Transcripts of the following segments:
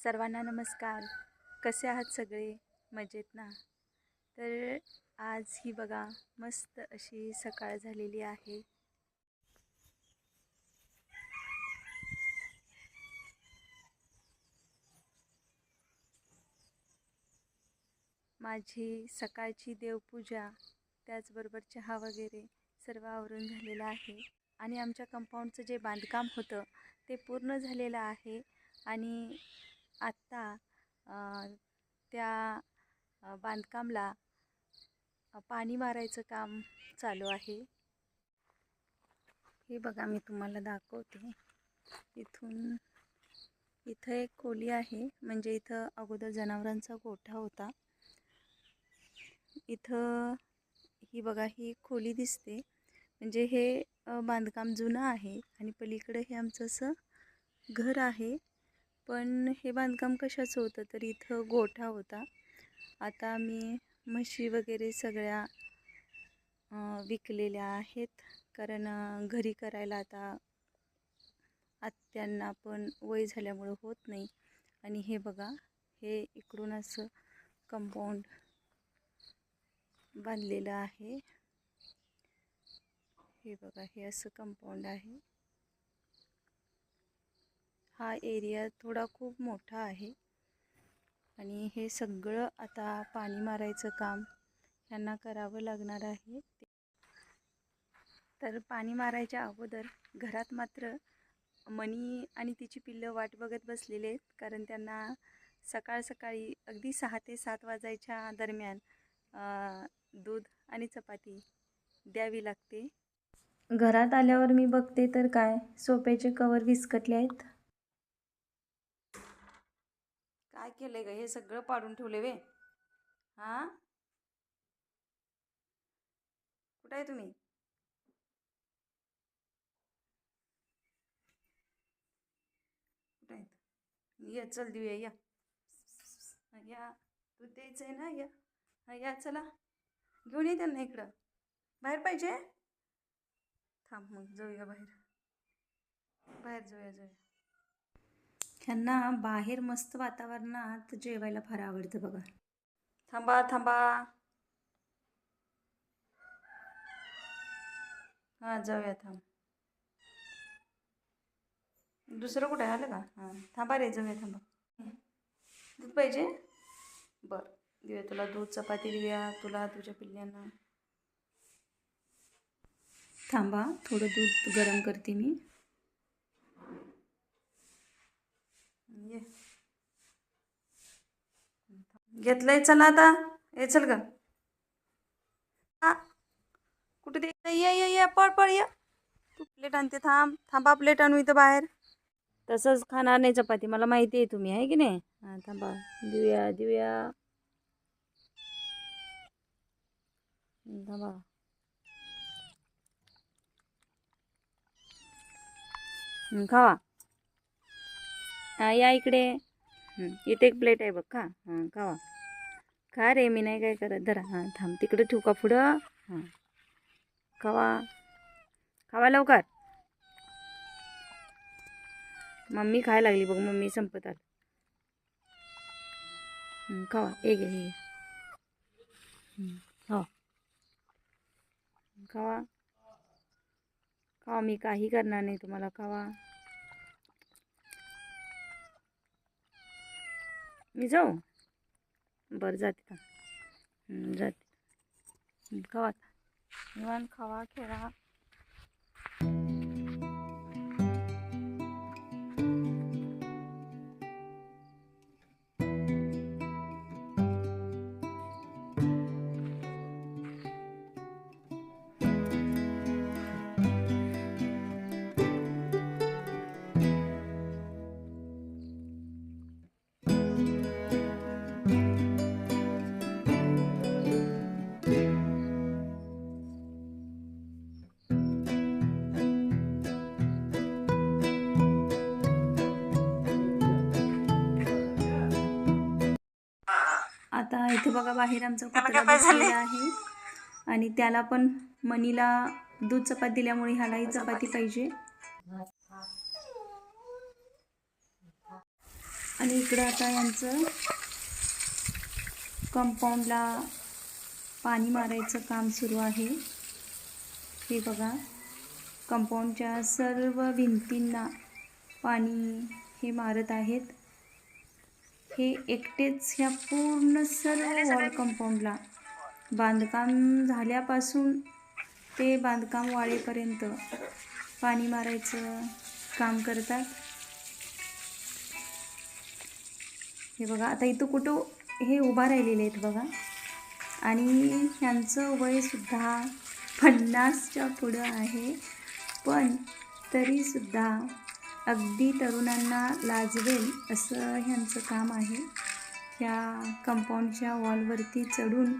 सर्वांना नमस्कार. कसे आहात सगळे? मजेत ना? तर आज ही बघा मस्त अशी सकाळ झालेली आहे. माझी सकाळची देवपूजा त्याचबरोबर चहा वगैरे सर्व आवरून झालेलं आहे. आणि आमच्या कंपाऊंडचं जे बांधकाम होतं ते पूर्ण झालेलं आहे. आणि आत्ता त्या बांधकामला पाणी मारायचं काम चालू आहे. हे बघा मी तुम्हाला दाखवते. इथून इथं एक खोली आहे. म्हणजे इथं अगोदर जनावरांचा गोठा होता. इथं ही बघा ही खोली दिसते. म्हणजे हे बांधकाम जुनं आहे आणि पलीकडे हे आमचं असं घर आहे. पण हे बांधकाम कशाचं होतं? तर इथं गोठा होता. आता मी म्हशी वगैरे सगळ्या विकलेल्या आहेत. कारण घरी करायला आता आत्यांना पण वय झाल्यामुळं होत नाही. आणि हे बघा हे इकडून असं कंपाऊंड बांधलेलं आहे. हे बघा हे असं कंपाऊंड आहे. हा एरिया थोडा खूप मोठा आहे. आणि हे सगळं आता पाणी मारायचं काम ह्यांना करावं लागणार आहे. तर पाणी मारायच्या अगोदर घरात मात्र मणी आणि तिची पिल्लं वाट बघत बसलेले आहेत. कारण त्यांना सकाळ सकाळी अगदी सहा ते सात वाजायच्या दरम्यान दूध आणि चपाती द्यावी लागते. घरात आल्यावर मी बघते तर काय? सोप्याचे कवर विस्कटले आहेत. काय केलंय ग? हे सगळं पाडून ठेवले वे हा? कुठं आहे तुम्ही? कुठं या चल देऊया या. या. तू द्यायचं आहे ना? या. हा या चला. घेऊन ये त्यांना इकडं. बाहेर पाहिजे? थांब मग जाऊया बाहेर. बाहेर जाऊया जाऊया. ह्यांना बाहेर मस्त वातावरणात जेवायला फार आवडतं बघा. थांबा थांबा. हां जाऊया थांब. दुसरं कुठे आलं का? हां थांबा रे जाऊया थांबा. दूध पाहिजे? बरं देऊया तुला दूध चपाती देऊया तुला तुझ्या पिल्ल्यांना. थांबा थोडं दूध गरम करते मी ये घेतलंय चला आता. ये चल ग. कुठे दे ये ये ये पळ पळ ये. तू प्लेट आणते थांब. थांबा प्लेट आणू इथं बाहेर. तसंच खाणार नाही चपाती. मला माहिती आहे तुम्ही आहे की नाही? हां थांबा. देऊया देऊया. थांबा. खावा हां या इकडे. इथे एक प्लेट आहे बघ खा. हां खावा काय रे? मी नाही काय करत. धरा. हां थांब. तिकडं ठेवू का पुढं? हां. खावा. खावा लवकर. मम्मी खायला लागली बघ. मम्मी संपत आलं. खावा. एक घे हे खावा. खावा. खावा. मी काही करणार नाही तुम्हाला. खावा. मी जाऊ? बरं जाते का? जाते. खावा खेळा. इथे बघा बाहेर आमचा कुत्रा बसलेला आहे. आणि त्याला पण मनीला दूध चपाती दिल्यामुळे ह्यालाही चपाती पाहिजे. आणि इकडं आता यांचं कंपाऊंडला पाणी मारायचं काम सुरू आहे. हे बघा कंपाऊंडच्या सर्व भिंतींना पाणी हे मारत आहेत. हे एकटेच ह्या पूर्ण सर्व वॉल कंपाऊंडला बांधकाम झाल्यापासून ते बांधकाम वाळेपर्यंत पाणी मारायचं काम करतात. हे बघा आता इथं कुठं हे उभा राहिलेले आहेत बघा. आणि ह्यांचं वयसुद्धा पन्नासच्या पुढं आहे. पण तरीसुद्धा अगदी तरुणांना लाजवेल असं ह्यांचं काम आहे. ह्या कंपाऊंडच्या वॉलवरती चढून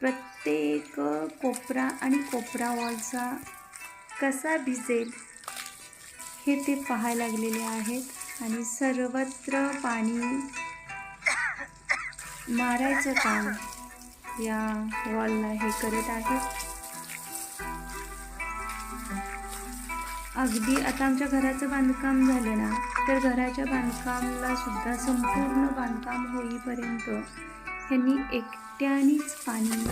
प्रत्येक कोपरा आणि कोपरा वॉलचा कसा भिजेल हे ते पाहायला लागलेले आहेत आणि सर्वत्र पाणी मारायचं काम या वॉलला हे करत आहेत. अगदी आता आमच्या घराचं बांधकाम झालं ना तर घराच्या बांधकामला सुद्धा संपूर्ण बांधकाम होईपर्यंत ह्यांनी एकट्यानेच पाणी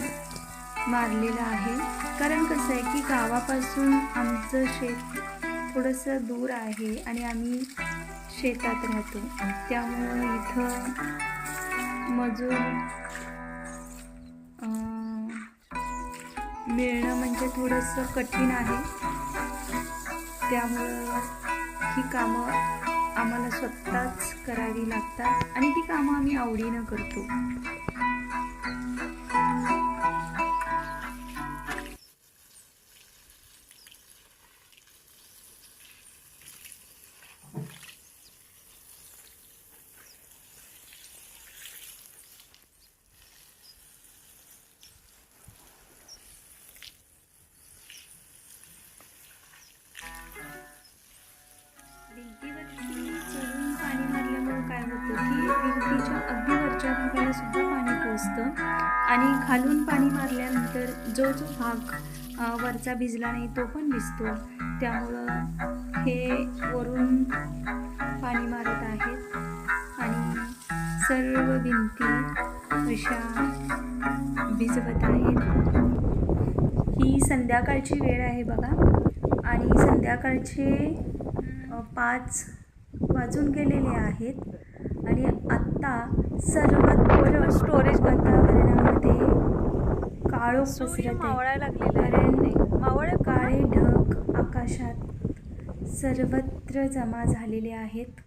मारलेलं आहे. कारण कसं आहे की गावापासून आमचं शेत थोडंसं दूर आहे आणि आम्ही शेतात राहतो. त्यामुळं इथं मजूर मिळणं म्हणजे थोडंसं कठीण आहे. त्यामुळं ही कामं आम्हाला स्वतःच करावी लागतात आणि ती कामं आम्ही आवडीनं करतो. होतं. की भिंतीच्या अगदी वरच्या भागाला सुद्धा पाणी पोचतं आणि खालून पाणी मारल्यानंतर जो जो भाग वरचा भिजला नाही तो पण भिजतो. त्यामुळं हे वरून पाणी मारत आहेत. आणि सर्व भिंती अशा भिजवत आहेत. ही संध्याकाळची वेळ आहे बघा. आणि संध्याकाळचे पाच वाजून गेलेले आहेत. आणि आत्ता सर्वत्र स्टोरेज वातावरणामध्ये पसरत आहे. कारण मावळ काळे ढग आकाशात सर्वत्र जमा झालेले आहेत.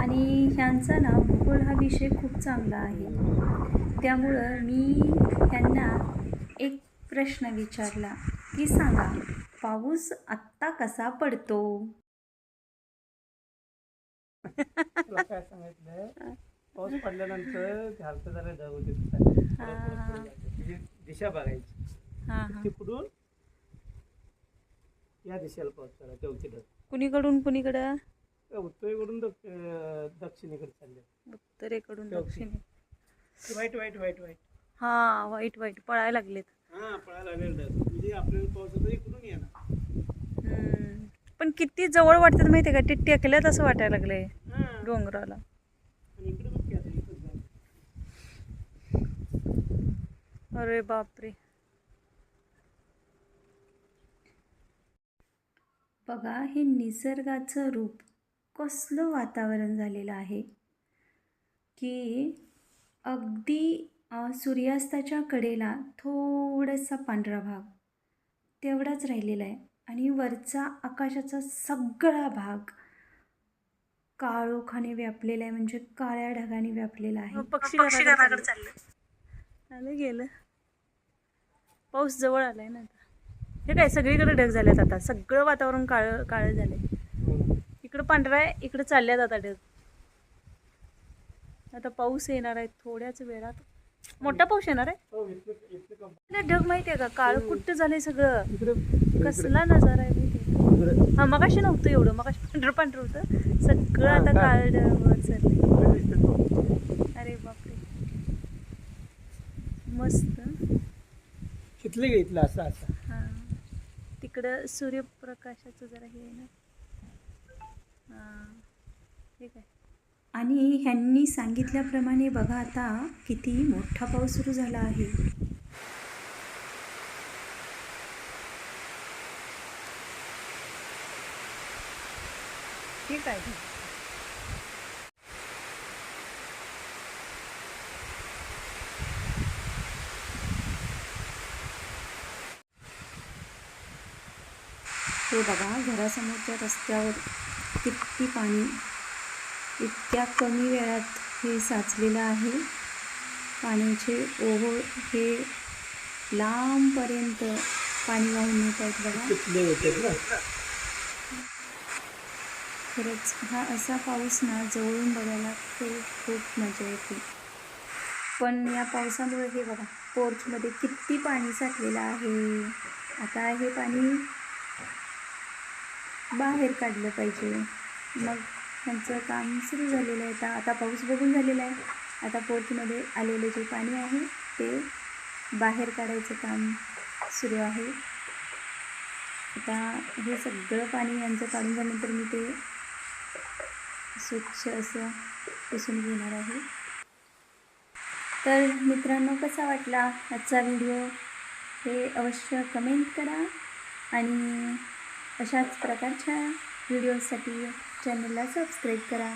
आणि ह्यांचा ना भूगोल हा विषय खूप चांगला आहे. त्यामुळं मी ह्यांना एक प्रश्न विचारला की सांगा पाऊस आत्ता कसा पडतो? तुला काय सांगितलंय. पाऊस पडल्यानंतर घालतं जरा जाते. तिची दिशा बघायची तिकडून या दिशेला पाऊस पडला तेवढी ढग कुणीकडून कुणीकडं? उत्तरेकडून दक्षिणेकडे चालले. उत्तरेकडून. दक्षिणे. वाईट वाईट वाईट वाईट. हां वाईट वाईट. पळायला लागलेत. हा पळायला लागले म्हणजे आपल्याला पाऊस इकडून येणार. किती जवळ वाटतात माहिती आहे का? ते टेकल्यात असं वाटायला लागलंय हा. डोंगराला. अरे बापरे. बघा हे निसर्गाचं रूप कसलं वातावरण झालेलं आहे की अगदी सूर्यास्ताच्या कडेला थोडासा पांढरा भाग तेवढाच राहिलेला आहे. आणि वरचा आकाशाचा सगळा भाग काळोखाने व्यापलेला आहे म्हणजे काळ्या ढगाने व्यापलेला आहे. पक्षी घराकडे चालले. आलं गेलं. पाऊस जवळ आलाय ना आता. हे काय सगळीकडे ढग झाल्यात आता. सगळं वातावरण काळं काळं झालंय. हो. इकडं पांढरा आहे इकडं चालल्यात आता ढग. आता पाऊस येणार आहे थोड्याच वेळात. मोठा पाऊस येणार आहे? हो ढग माहिती आहे का? काळ कुट्ट झालंय सगळं. कसला नजारा आहे माहिती आहे का? इकडे. हा मगाशी नव्हतं एवढं मगाशी पांढरं पांढरं होतं. सगळं हा, आता? काळ ढग चाललंय. अरे बापरे. मस्त. इथलं घे इथलं असं असं? हां. तिकडं सूर्यप्रकाशाचं जरा हे ना. हां. ठीक आहे आणि ह्यांनी सांगितल्याप्रमाणे बघा आता किती मोठा पाऊस सुरू झाला आहे. ठीक आहे. हे बघा घरासमोरच्या रस्त्यावर किती पाणी इतक्या कमी वेळात हे साचलेलं आहे. पाण्याचे ओहोळ हे लांबपर्यंत पाणी वाहून येत आहेत बघा. खरंच हा असा पाऊस ना जवळून बघायला खूप खूप मजा येते. पण या पावसामुळे हे बघा पोर्चमध्ये किती पाणी साठलेलं आहे. आता हे पाणी बाहेर काढलं पाहिजे. मग त्यांचं काम सुरू झालेलं आहे. आता आता पाऊस बघून झालेला आहे. आता पोर्चमध्ये आलेलं जे पाणी आहे ते बाहेर काढायचं काम सुरू आहे. आता हे सगळं पाणी यांचं काढून झाल्यानंतर मी ते स्वच्छ असं पुसून घेणार आहे. तर मित्रांनो कसा वाटला आजचा व्हिडिओ? हे अवश्य कमेंट करा आणि अशाच प्रकारच्या व्हिडिओसाठी चॅनलला सबस्क्राईब करा.